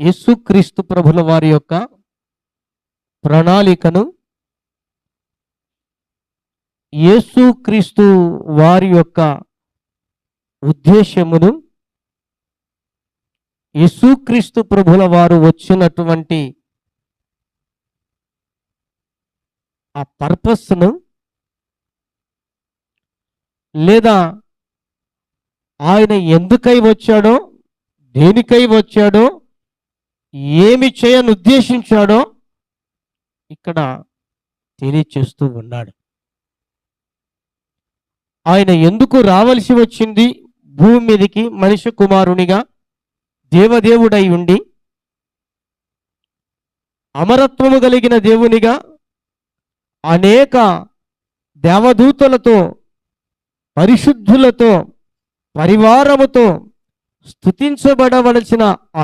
యేసుక్రీస్తు ప్రభుల వారి యొక్క ప్రణాళికను యేసుక్రీస్తు వారి యొక్క ఉద్దేశమును యేసుక్రీస్తు ప్రభుల వారు వచ్చినటువంటి ఆ పర్పస్ను లేదా ఆయన ఎందుకై వచ్చాడో దేనికై వచ్చాడో ఏమి చేయని ఉద్దేశించాడో ఇక్కడ తెలియచేస్తూ ఉన్నాడు. ఆయన ఎందుకు రావలసి వచ్చింది? భూమి మీదకి మనిషి కుమారునిగా దేవదేవుడై ఉండి అమరత్వము కలిగిన దేవునిగా అనేక దేవదూతలతో పరిశుద్ధులతో పరివారముతో స్థుతించబడవలసిన ఆ